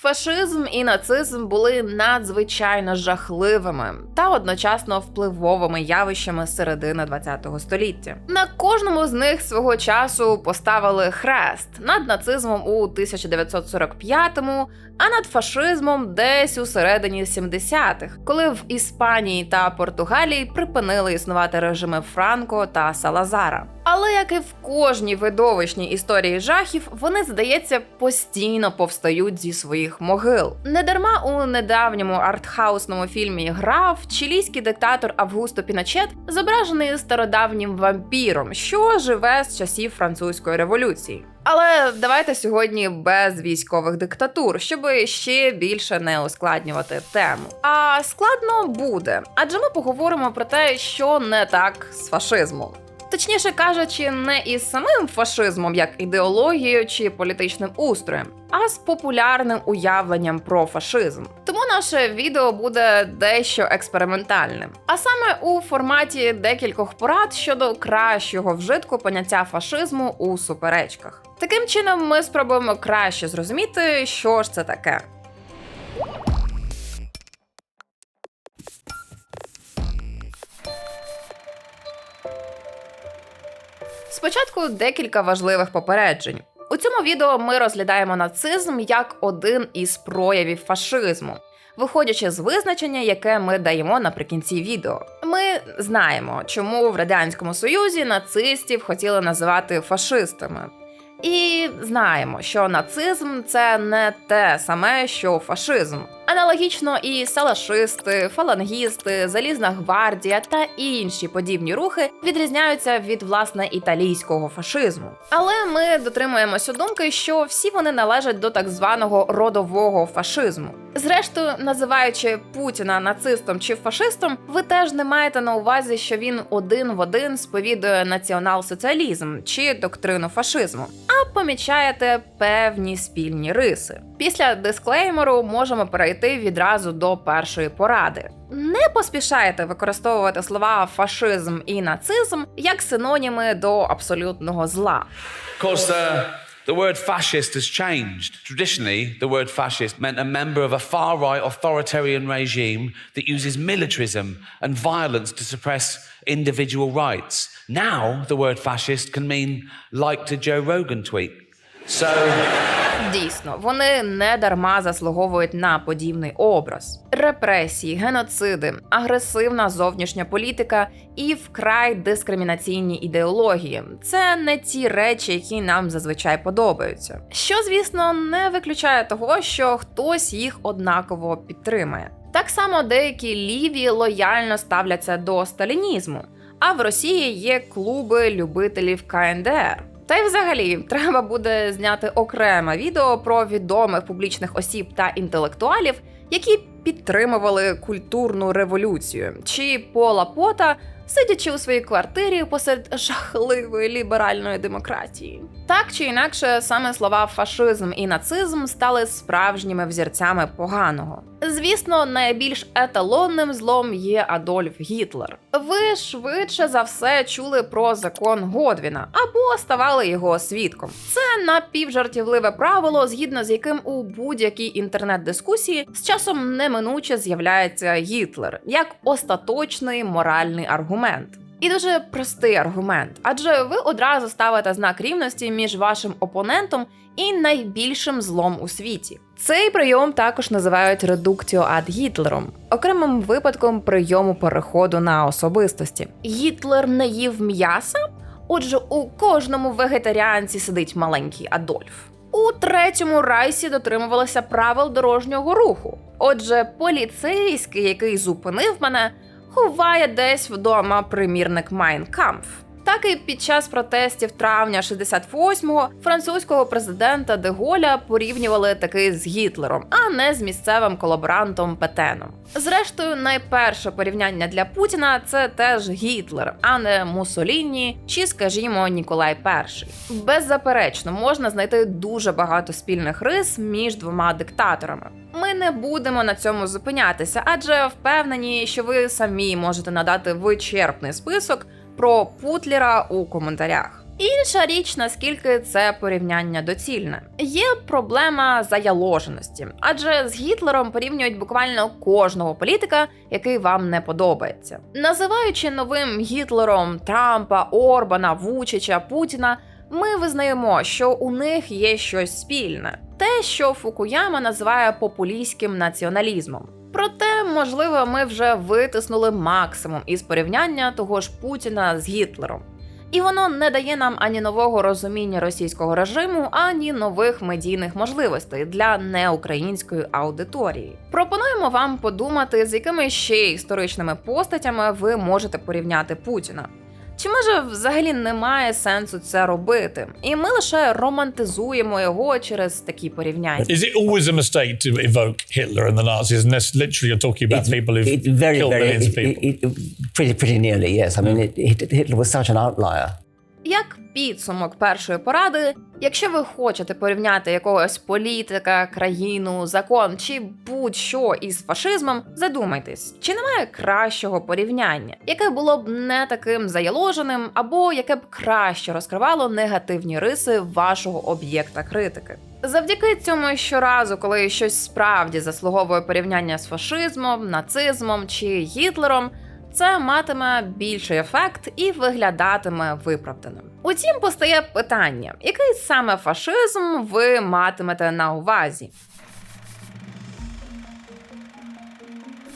Фашизм і нацизм були надзвичайно жахливими та одночасно впливовими явищами середини ХХ століття. На кожному з них свого часу поставили хрест над нацизмом у 1945-му, а над фашизмом десь у середині 70-х, коли в Іспанії та Португалії припинили існувати режими Франко та Салазара. Але як і в кожній видовищній історії жахів, вони, здається, постійно повстають зі своїх могил. Недарма у недавньому артхаусному фільмі Граф чилійський диктатор Августо Піночет зображений стародавнім вампіром, що живе з часів французької революції. Але давайте сьогодні без військових диктатур, щоб ще більше не ускладнювати тему. А складно буде, адже ми поговоримо про те, що не так з фашизмом. Точніше кажучи, не із самим фашизмом як ідеологією чи політичним устроєм, а з популярним уявленням про фашизм. Тому наше відео буде дещо експериментальним, а саме у форматі декількох порад щодо кращого вжитку поняття фашизму у суперечках. Таким чином, ми спробуємо краще зрозуміти, що ж це таке. Спочатку декілька важливих попереджень. У цьому відео ми розглядаємо нацизм як один із проявів фашизму, виходячи з визначення, яке ми даємо наприкінці відео. Ми знаємо, чому в радянському союзі нацистів хотіли називати фашистами. І знаємо, що нацизм це не те саме, що фашизм. Аналогічно і салашисти, фалангісти, залізна гвардія та інші подібні рухи відрізняються від власне італійського фашизму. Але ми дотримуємося думки, що всі вони належать до так званого родового фашизму. Зрештою, називаючи Путіна нацистом чи фашистом, ви теж не маєте на увазі, що він один в один сповідує націонал-соціалізм чи доктрину фашизму, а помічаєте певні спільні риси. Після дисклеймеру можемо перейти відразу до першої поради. Не поспішайте використовувати слова фашизм і нацизм як синоніми до абсолютного зла. Uh, the word fascist has changed. Traditionally, the word fascist meant a member of a far right authoritarian regime that uses militarism and violence to suppress individual rights. Now, the word fascist can mean like to Joe Rogan tweet. So, Дійсно, вони не дарма заслуговують на подібний образ: репресії, геноциди, агресивна зовнішня політика і вкрай дискримінаційні ідеології це не ті речі, які нам зазвичай подобаються. Що, звісно, не виключає того, що хтось їх однаково підтримає. Так само деякі ліві лояльно ставляться до сталінізму. А в Росії є клуби любителів КНДР. Та й взагалі треба буде зняти окреме відео про відомих публічних осіб та інтелектуалів, які підтримували культурну революцію, чи Пола Пота, сидячи у своїй квартирі посеред жахливої ліберальної демократії. Так чи інакше, саме слова фашизм і нацизм стали справжніми взірцями поганого. Звісно, найбільш еталонним злом є Адольф Гітлер. Ви швидше за все чули про закон Годвіна або ставали його свідком. Це напівжартівливе правило, згідно з яким у будь-якій інтернет-дискусії з часом неминуче з'являється Гітлер як остаточний моральний аргумент. І дуже простий аргумент, адже ви одразу ставите знак рівності між вашим опонентом і найбільшим злом у світі. Цей прийом також називають редукціо ад Гітлером, окремим випадком прийому переходу на особистості. Гітлер не їв м'яса? Отже, у кожному вегетаріанці сидить маленький Адольф. У третьому райсі дотримувалися правил дорожнього руху. Отже, поліцейський, який зупинив мене, ховає десь вдома примірник Kampf. Так і під час протестів травня 68-го французького президента Деголя порівнювали таки з Гітлером, а не з місцевим колаборантом Петеном. Зрештою, найперше порівняння для Путіна це теж Гітлер, а не Муссоліні чи, скажімо, Ніколай І. Беззаперечно, можна знайти дуже багато спільних рис між двома диктаторами. Ми не будемо на цьому зупинятися, адже впевнені, що ви самі можете надати вичерпний список про Путлера у коментарях. Інша річ, наскільки це порівняння доцільне. Є проблема заяложеності, адже з Гітлером порівнюють буквально кожного політика, який вам не подобається. Називаючи новим Гітлером Трампа, Орбана, Вучича, Путіна, ми визнаємо, що у них є щось спільне, те, що Фукуяма називає популістським націоналізмом. Проте, можливо, ми вже витиснули максимум із порівняння того ж Путіна з Гітлером. І воно не дає нам ані нового розуміння російського режиму, ані нових медійних можливостей для неукраїнської аудиторії. Пропонуємо вам подумати, з якими ще історичними постатями ви можете порівняти Путіна. Чи може взагалі немає сенсу це робити? І ми лише романтизуємо його через такі порівняння. Is it always a mistake to evoke Hitler and the Nazis unless literally you're talking about people who've It very, killed very, millions of it, people? it, it, pretty, pretty nearly, yes. I mean, it, Hit- Hitler was such an outlier. Як підсумок першої поради, якщо ви хочете порівняти якогось політика, країну, закон чи будь-що із фашизмом, задумайтесь, чи немає кращого порівняння, яке було б не таким заяложеним, або яке б краще розкривало негативні риси вашого об'єкта критики. Завдяки цьому щоразу, коли щось справді заслуговує порівняння з фашизмом, нацизмом чи Гітлером, це матиме більший ефект і виглядатиме виправданим. Утім, постає питання, який саме фашизм ви матимете на увазі?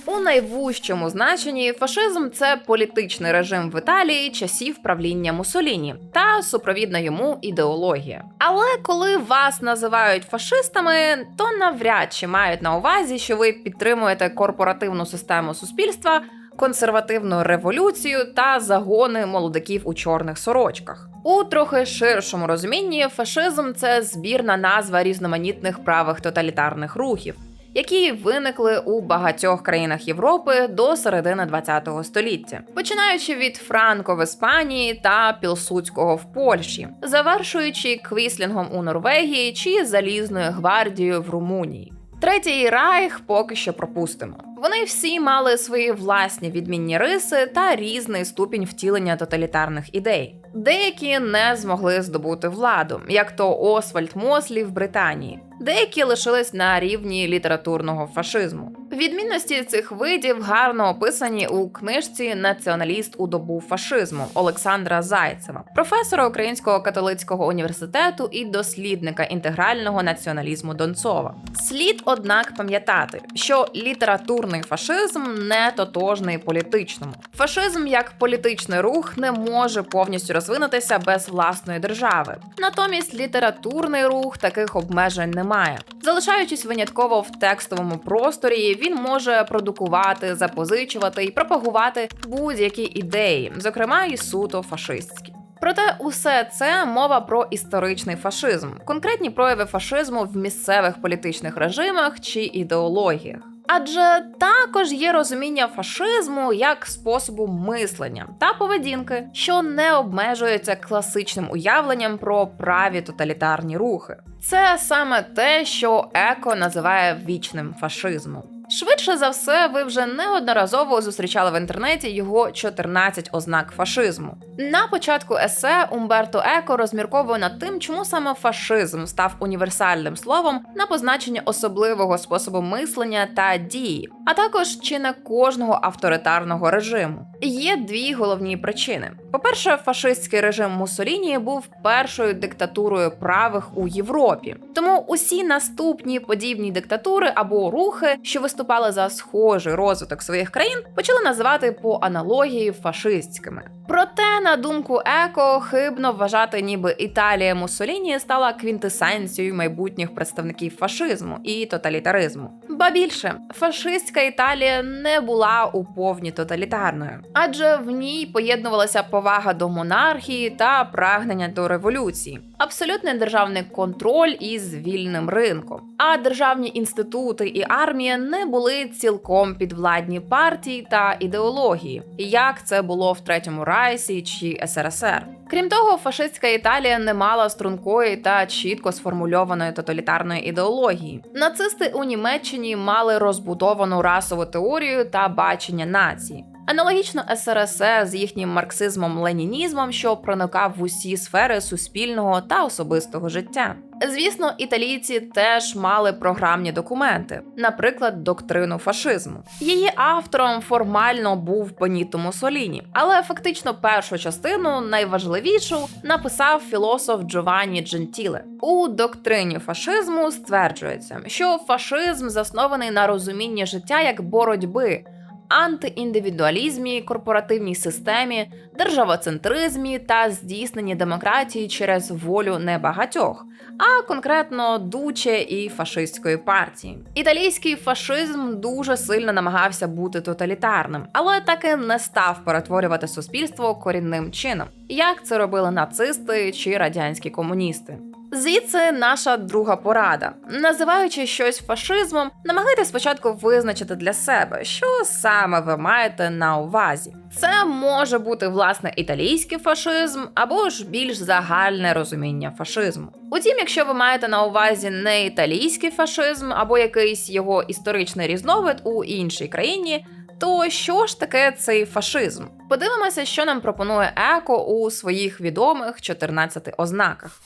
У найвужчому значенні фашизм це політичний режим в Італії часів правління Муссоліні та супровідна йому ідеологія. Але коли вас називають фашистами, то навряд чи мають на увазі, що ви підтримуєте корпоративну систему суспільства, консервативну революцію та загони молодиків у чорних сорочках. У трохи ширшому розумінні фашизм це збірна назва різноманітних правих тоталітарних рухів які виникли у багатьох країнах Європи до середини ХХ століття, починаючи від Франко в Іспанії та Пілсудського в Польщі, завершуючи Квіслінгом у Норвегії чи Залізною гвардією в Румунії. Третій райх поки що пропустимо. Вони всі мали свої власні відмінні риси та різний ступінь втілення тоталітарних ідей. Деякі не змогли здобути владу, як то Освальд Мослі в Британії. Деякі лишились на рівні літературного фашизму. Відмінності цих видів гарно описані у книжці Націоналіст у добу фашизму Олександра Зайцева, професора Українського католицького університету і дослідника інтегрального націоналізму Донцова. Слід, однак, пам'ятати, що літературний фашизм не тотожний політичному. Фашизм як політичний рух не може повністю розвинутися без власної держави. Натомість літературний рух таких обмежень не має. Залишаючись винятково в текстовому просторі, він може продукувати, запозичувати і пропагувати будь-які ідеї, зокрема і суто фашистські. Проте усе це мова про історичний фашизм, конкретні прояви фашизму в місцевих політичних режимах чи ідеологіях. Адже також є розуміння фашизму як способу мислення та поведінки, що не обмежується класичним уявленням про праві тоталітарні рухи. Це саме те, що еко називає вічним фашизмом. Швидше за все, ви вже неодноразово зустрічали в інтернеті його 14 ознак фашизму. На початку есе Умберто Еко розмірковує над тим, чому саме фашизм став універсальним словом на позначення особливого способу мислення та дії, а також чи не кожного авторитарного режиму. Є дві головні причини: по-перше, фашистський режим Муссоліні був першою диктатурою правих у Європі, тому усі наступні подібні диктатури або рухи, що виступали за схожий розвиток своїх країн, почали називати по аналогії фашистськими. Проте, на думку Еко, хибно вважати, ніби Італія Муссоліні стала квінтесенцією майбутніх представників фашизму і тоталітаризму. Ба більше, фашистська Італія не була у повні тоталітарною, адже в ній поєднувалася повага до монархії та прагнення до революції, абсолютний державний контроль із вільним ринком. А державні інститути і армія не були цілком підвладні партії та ідеології, як це було в третьому Райсі чи СРСР. Крім того, фашистська Італія не мала стрункої та чітко сформульованої тоталітарної ідеології. Нацисти у Німеччині мали розбудовану расову теорію та бачення нації. Аналогічно СРСР з їхнім марксизмом-ленінізмом, що проникав в усі сфери суспільного та особистого життя. Звісно, італійці теж мали програмні документи, наприклад, доктрину фашизму. Її автором формально був Беніто Муссоліні, але фактично першу частину, найважливішу, написав філософ Джованні Джентіле. У доктрині фашизму стверджується, що фашизм заснований на розумінні життя як боротьби антиіндивідуалізмі, корпоративній системі, державоцентризмі та здійсненні демократії через волю небагатьох, а конкретно дуче і фашистської партії. Італійський фашизм дуже сильно намагався бути тоталітарним, але таки не став перетворювати суспільство корінним чином, як це робили нацисти чи радянські комуністи. Звідси наша друга порада. Називаючи щось фашизмом, намагайтесь спочатку визначити для себе, що саме ви маєте на увазі. Це може бути власне італійський фашизм або ж більш загальне розуміння фашизму. Утім, якщо ви маєте на увазі не італійський фашизм або якийсь його історичний різновид у іншій країні. То що ж таке цей фашизм? Подивимося, що нам пропонує Еко у своїх відомих 14 ознаках.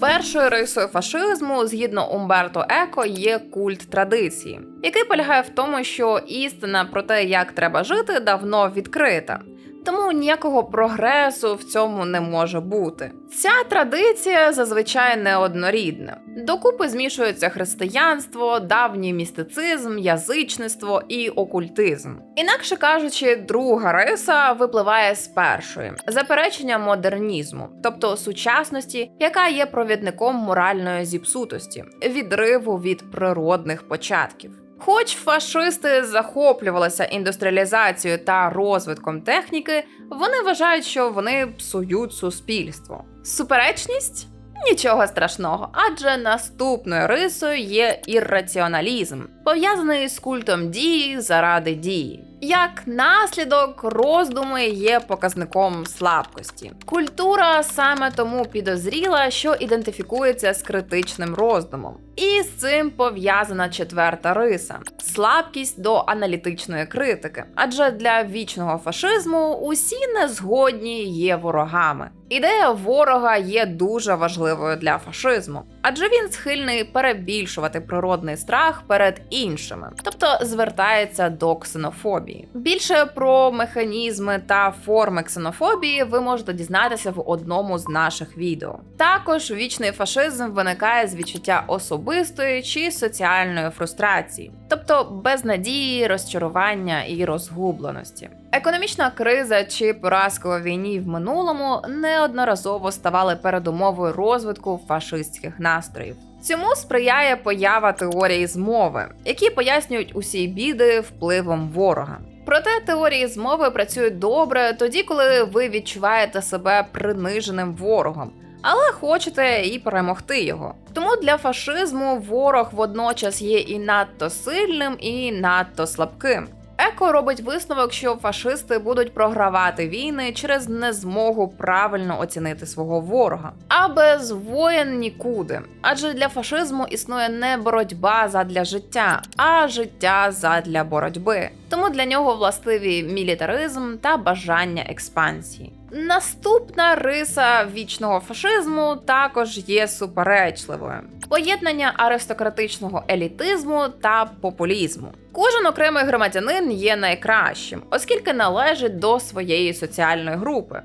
Першою рисою фашизму, згідно Умберто Еко, є культ традиції, який полягає в тому, що істина про те, як треба жити, давно відкрита. Тому ніякого прогресу в цьому не може бути. Ця традиція зазвичай неоднорідна. Докупи змішуються християнство, давній містицизм, язичництво і окультизм. Інакше кажучи, друга риса випливає з першої заперечення модернізму, тобто сучасності, яка є провідником моральної зіпсутості, відриву від природних початків. Хоч фашисти захоплювалися індустріалізацією та розвитком техніки, вони вважають, що вони псують суспільство. Суперечність? Нічого страшного, адже наступною рисою є ірраціоналізм, пов'язаний з культом дії заради дії. Як наслідок, роздуми є показником слабкості. Культура саме тому підозріла, що ідентифікується з критичним роздумом. І з цим пов'язана четверта риса слабкість до аналітичної критики. Адже для вічного фашизму усі незгодні є ворогами. Ідея ворога є дуже важливою для фашизму, адже він схильний перебільшувати природний страх перед іншими, тобто звертається до ксенофобії. Більше про механізми та форми ксенофобії ви можете дізнатися в одному з наших відео. Також вічний фашизм виникає з відчуття особистої чи соціальної фрустрації, тобто безнадії, розчарування і розгубленості. Економічна криза чи поразка у війні в минулому неодноразово ставали передумовою розвитку фашистських настроїв. Цьому сприяє поява теорії змови, які пояснюють усі біди впливом ворога. Проте теорії змови працюють добре тоді, коли ви відчуваєте себе приниженим ворогом, але хочете і перемогти його. Тому для фашизму ворог водночас є і надто сильним, і надто слабким. Еко робить висновок, що фашисти будуть програвати війни через незмогу правильно оцінити свого ворога. А без воєн нікуди. Адже для фашизму існує не боротьба задля життя, а життя задля боротьби. Тому для нього властиві мілітаризм та бажання експансії. Наступна риса вічного фашизму також є суперечливою: поєднання аристократичного елітизму та популізму. Кожен окремий громадянин є найкращим, оскільки належить до своєї соціальної групи.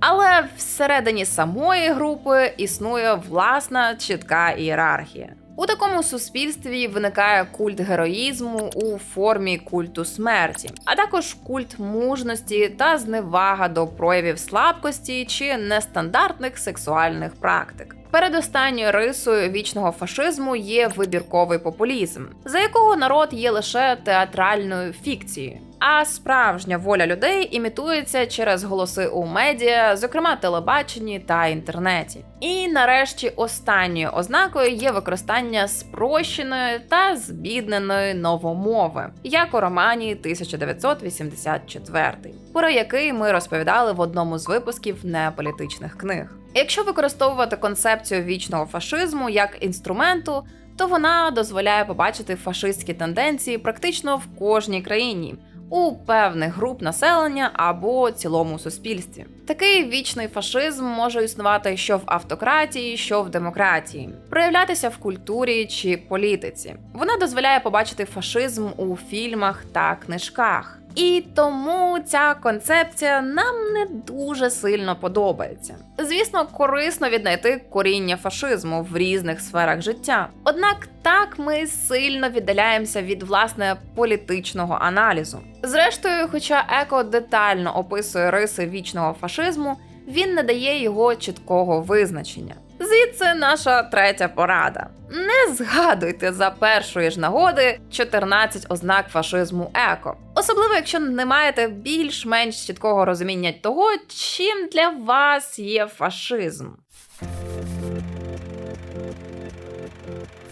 Але всередині самої групи існує власна чітка ієрархія. У такому суспільстві виникає культ героїзму у формі культу смерті, а також культ мужності та зневага до проявів слабкості чи нестандартних сексуальних практик. Передостанньою рисою вічного фашизму є вибірковий популізм, за якого народ є лише театральною фікцією. А справжня воля людей імітується через голоси у медіа, зокрема телебаченні та інтернеті. І нарешті останньою ознакою є використання спрощеної та збідненої новомови, як у романі 1984, про який ми розповідали в одному з випусків неполітичних книг. Якщо використовувати концепцію вічного фашизму як інструменту, то вона дозволяє побачити фашистські тенденції практично в кожній країні. У певних груп населення або цілому суспільстві такий вічний фашизм може існувати що в автократії, що в демократії, проявлятися в культурі чи політиці. Вона дозволяє побачити фашизм у фільмах та книжках. І тому ця концепція нам не дуже сильно подобається. Звісно, корисно віднайти коріння фашизму в різних сферах життя. Однак так ми сильно віддаляємося від власне політичного аналізу. Зрештою, хоча еко детально описує риси вічного фашизму, він не дає його чіткого визначення. Звідси наша третя порада: не згадуйте за першої ж нагоди 14 ознак фашизму еко, особливо якщо не маєте більш-менш чіткого розуміння того, чим для вас є фашизм.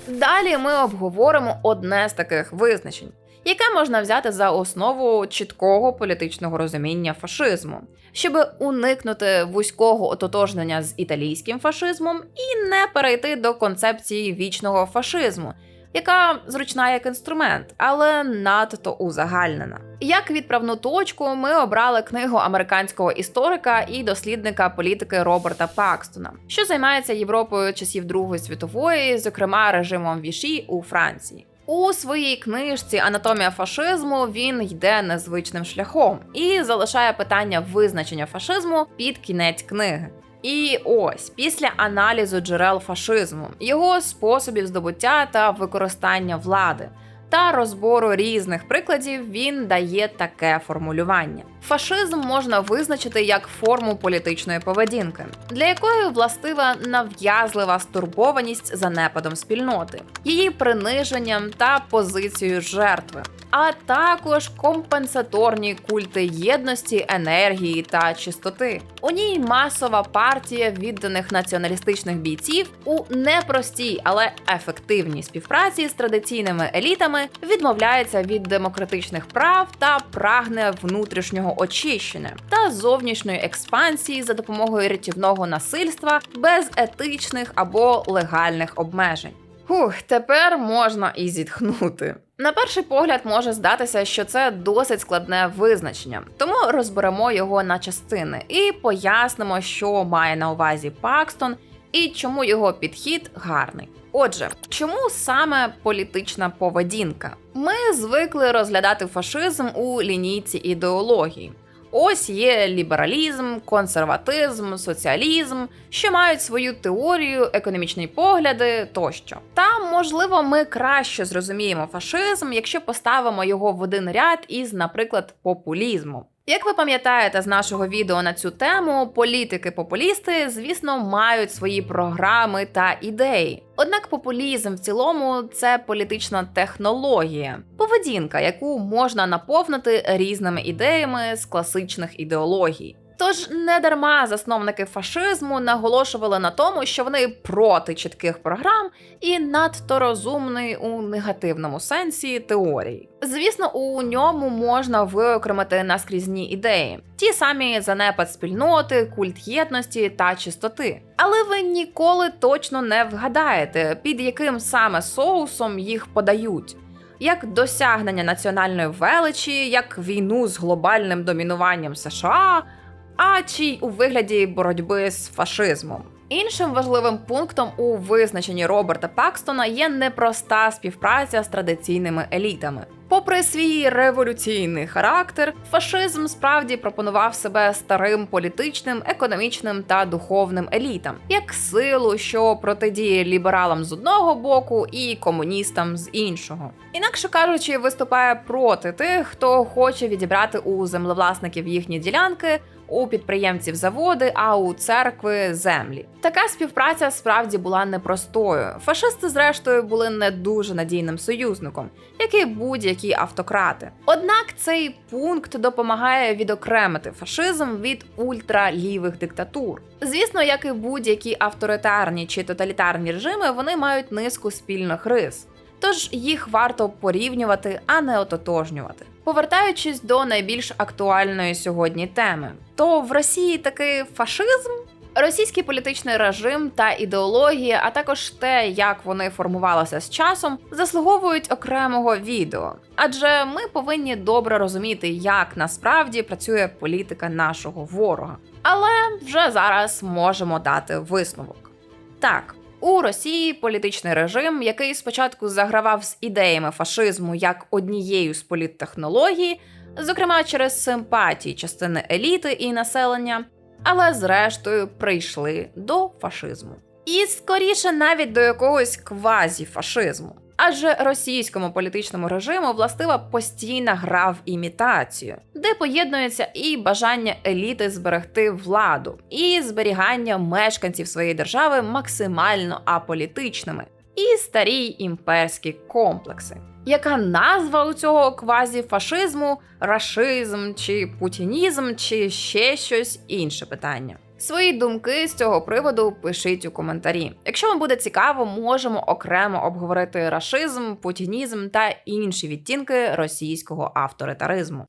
Далі ми обговоримо одне з таких визначень, яке можна взяти за основу чіткого політичного розуміння фашизму, щоб уникнути вузького ототожнення з італійським фашизмом і не перейти до концепції вічного фашизму, яка зручна як інструмент, але надто узагальнена. Як відправну точку ми обрали книгу американського історика і дослідника політики Роберта Пакстона, що займається Європою часів Другої світової, зокрема режимом Віші у Франції. У своїй книжці Анатомія фашизму він йде незвичним шляхом і залишає питання визначення фашизму під кінець книги. І ось після аналізу джерел фашизму, його способів здобуття та використання влади та розбору різних прикладів він дає таке формулювання: фашизм можна визначити як форму політичної поведінки, для якої властива нав'язлива стурбованість занепадом спільноти, її приниженням та позицією жертви. А також компенсаторні культи єдності, енергії та чистоти. У ній масова партія відданих націоналістичних бійців у непростій, але ефективній співпраці з традиційними елітами відмовляється від демократичних прав та прагне внутрішнього очищення та зовнішньої експансії за допомогою рятівного насильства без етичних або легальних обмежень. Хух, тепер можна і зітхнути. На перший погляд може здатися, що це досить складне визначення, тому розберемо його на частини і пояснимо, що має на увазі Пакстон і чому його підхід гарний. Отже, чому саме політична поведінка? Ми звикли розглядати фашизм у лінійці ідеології. Ось є лібералізм, консерватизм, соціалізм, що мають свою теорію, економічні погляди тощо. Та можливо, ми краще зрозуміємо фашизм, якщо поставимо його в один ряд із, наприклад, популізмом. Як ви пам'ятаєте з нашого відео на цю тему, політики-популісти, звісно, мають свої програми та ідеї. Однак популізм в цілому це політична технологія, поведінка, яку можна наповнити різними ідеями з класичних ідеологій. Тож не дарма засновники фашизму наголошували на тому, що вони проти чітких програм і надто розумний у негативному сенсі теорії. Звісно, у ньому можна виокремити наскрізні ідеї, ті самі занепад спільноти, культ єдності та чистоти. Але ви ніколи точно не вгадаєте, під яким саме соусом їх подають. Як досягнення національної величі, як війну з глобальним домінуванням США, а чи у вигляді боротьби з фашизмом. Іншим важливим пунктом у визначенні Роберта Пакстона є непроста співпраця з традиційними елітами. Попри свій революційний характер, фашизм справді пропонував себе старим політичним, економічним та духовним елітам як силу, що протидіє лібералам з одного боку і комуністам з іншого. Інакше кажучи, виступає проти тих, хто хоче відібрати у землевласників їхні ділянки. У підприємців заводи, а у церкви землі. Така співпраця справді була непростою. Фашисти, зрештою, були не дуже надійним союзником, як і будь-які автократи. Однак цей пункт допомагає відокремити фашизм від ультралівих диктатур. Звісно, як і будь-які авторитарні чи тоталітарні режими, вони мають низку спільних рис. Тож їх варто порівнювати, а не ототожнювати. Повертаючись до найбільш актуальної сьогодні теми, то в Росії таки фашизм Російський політичний режим та ідеологія, а також те, як вони формувалися з часом, заслуговують окремого відео. Адже ми повинні добре розуміти, як насправді працює політика нашого ворога. Але вже зараз можемо дати висновок. Так, у Росії політичний режим, який спочатку загравав з ідеями фашизму як однією з політтехнологій, зокрема через симпатії частини еліти і населення, але зрештою прийшли до фашизму. І скоріше навіть до якогось квазіфашизму. Адже російському політичному режиму властива постійна гра в імітацію, де поєднується і бажання еліти зберегти владу, і зберігання мешканців своєї держави максимально аполітичними, і старі імперські комплекси. Яка назва у цього квазіфашизму, рашизм чи путінізм, чи ще щось інше питання? Свої думки з цього приводу пишіть у коментарі. Якщо вам буде цікаво, можемо окремо обговорити рашизм, путінізм та інші відтінки російського авторитаризму.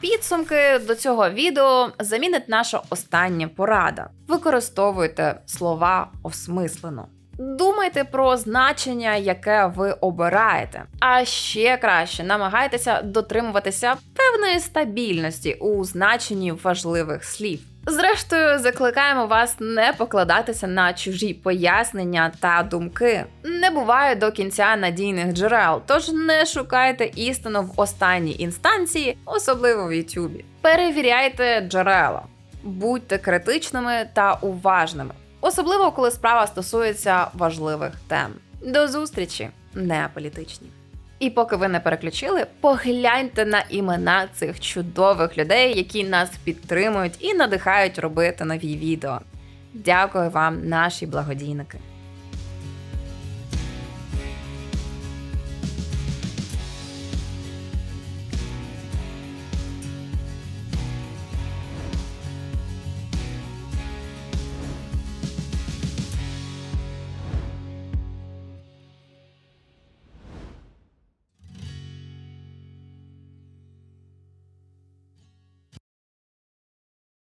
Підсумки до цього відео замінить наша остання порада. Використовуйте слова осмислено. Думайте про значення, яке ви обираєте. А ще краще намагайтеся дотримуватися певної стабільності у значенні важливих слів. Зрештою, закликаємо вас не покладатися на чужі пояснення та думки. Не буває до кінця надійних джерел, тож не шукайте істину в останній інстанції, особливо в Ютубі. Перевіряйте джерела, будьте критичними та уважними, особливо коли справа стосується важливих тем. До зустрічі, не політичні. І поки ви не переключили, погляньте на імена цих чудових людей, які нас підтримують і надихають робити нові відео. Дякую вам, наші благодійники.